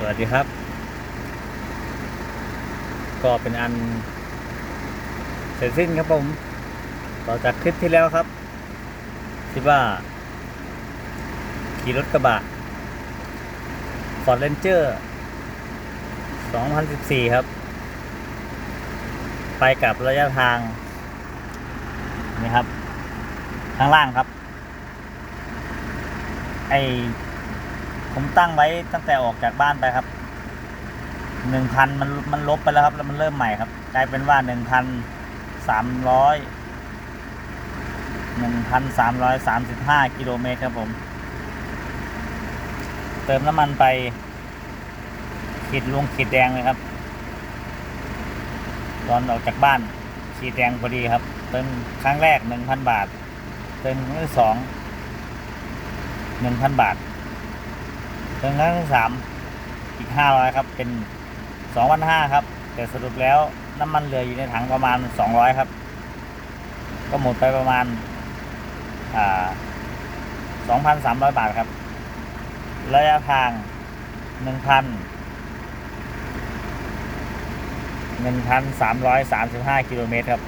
สวัสดีครับ ก็เป็นอันเสร็จสิ้นครับผม ต่อจากคลิปที่แล้วครับ ที่ว่า ขี่รถกระบะ Ford Ranger 2014 ครับ ไปกับระยะทาง นี่ครับ ข้างล่างครับ ไอ ผมตั้งไว้ตั้งแต่ออกจากบ้านไปครับหนึ่งพันมันมันลบไปแล้วครับ แล้วมันเริ่มใหม่ครับ กลายเป็นว่าหนึ่งพันสามร้อยหนึ่งพันสามร้อยสามสิบห้ากิโลเมตรครับผม เติมน้ำมันไป ขีดลุงขีดแดงเลยครับ ตอนออกจากบ้านขีดแดงพอดีครับ เติมครั้งแรกหนึ่งพันบาท เติมครั้งที่สองหนึ่งพันบาท ครั้งที่สามอีกห้าร้อยครับ เป็นสองพันห้าครับ แต่สรุปแล้วน้ำมันเหลืออยู่ในถังประมาณสองร้อยครับ ก็หมดไปประมาณอ่าสองพันสามร้อยบาทครับ ระยะทางหนึ่งพันหนึ่งพันสามร้อยสามสิบห้ากิโลเมตรครับ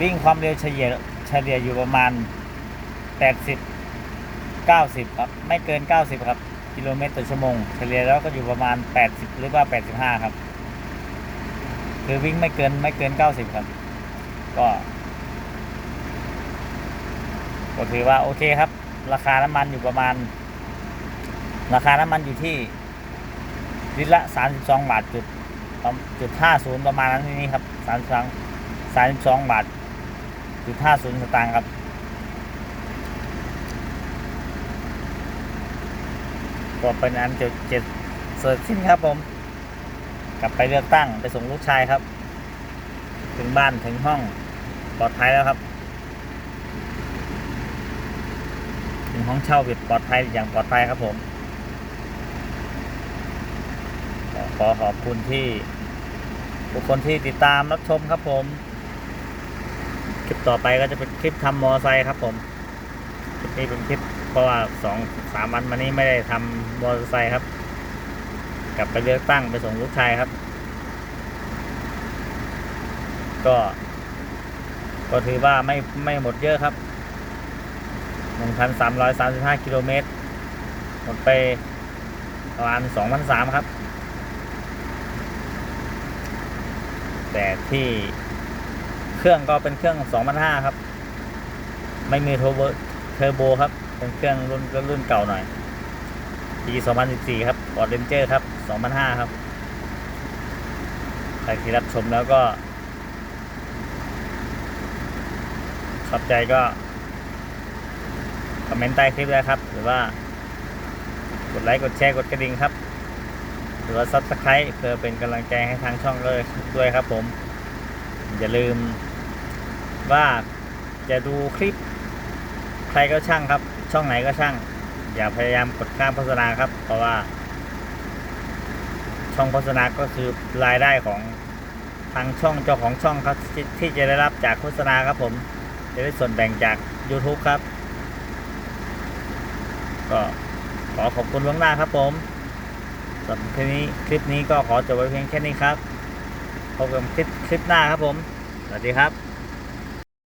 วิ่งความเร็วเฉลี่ยเฉลี่ยอยู่ประมาณแปดสิบ เก้าสิบครับ ไม่เกินเก้าสิบครับ กิโลเมตรต่อชั่วโมง เฉลี่ยแล้วก็อยู่ประมาณแปดสิบหรือว่าแปดสิบห้าครับ คือวิ่งไม่เกินไม่เกินเก้าสิบครับ ก็ ก็ถือว่าโอเคครับ ราคาน้ำมันอยู่ประมาณ ราคาน้ำมันอยู่ที่ลิตรละสามสิบสองบาทจุดจุดห้าศูนย์ประมาณนั้นนี่ครับสามสิบสองสามสิบสองบาทจุดห้าศูนย์สตางค์ครับ ก็เป็นอันจุดเจ็ดเสร็จสิ้นครับผม กลับไปเลือกตั้งไปส่งลูกชายครับ ถึงบ้านถึงห้องปลอดภัยแล้วครับ ถึงห้องเช่าปิดปลอดภัยอย่างปลอดภัยครับผมขอขอบคุณที่ทุกคนที่ติดตามรับชมครับผม คลิปต่อไปก็จะเป็นคลิปทำมอไซค์ครับผม คลิปนี้เป็นคลิป ราะว่าสองสามวันมานี้ไม่ได้ทำมอเตอร์ไซค์ครับ กลับไปเลือกตั้งไปส่งลูกชายครับ ก็ ก็ถือว่าไม่ไม่หมดเยอะครับ1,335กิโลเมตร หมดไปประมาณ2,003ครับ แต่ที่เครื่องก็เป็นเครื่อง2,500ครับ ไม่มีเทอร์โบเทอร์โบครับ เป็นเครื่องรุ่นรุ่นเก่าหน่อย ปี 2014 ครับ Ford Ranger ครับ2,500ครับใครที่รับชมแล้วก็ชอบใจก็คอมเมนต์ใต้คลิปเลยครับ หรือว่ากดไลค์กดแชร์กดกระดิ่งครับ หรือว่าซับสไครต์เพื่อเป็นกำลังใจให้ทางช่องเลยด้วยครับผม อย่าลืมว่าจะดูคลิปใครก็ช่างครับ ช่องไหนก็ช่าง อย่าพยายามกดข้ามโฆษณาครับ เพราะว่า ช่องโฆษณาก็คือรายได้ของทางช่องเจ้าของช่องครับที่ที่จะได้รับจากโฆษณาครับผม จะได้ส่วนแบ่งจาก YouTube ครับ ก็ขอขอบคุณล่วงหน้าครับผมสำหรับคลิปนี้คลิปนี้ก็ขอจบไว้เพียงแค่นี้ครับพบกันคลิปคลิปหน้าครับผม สวัสดีครับ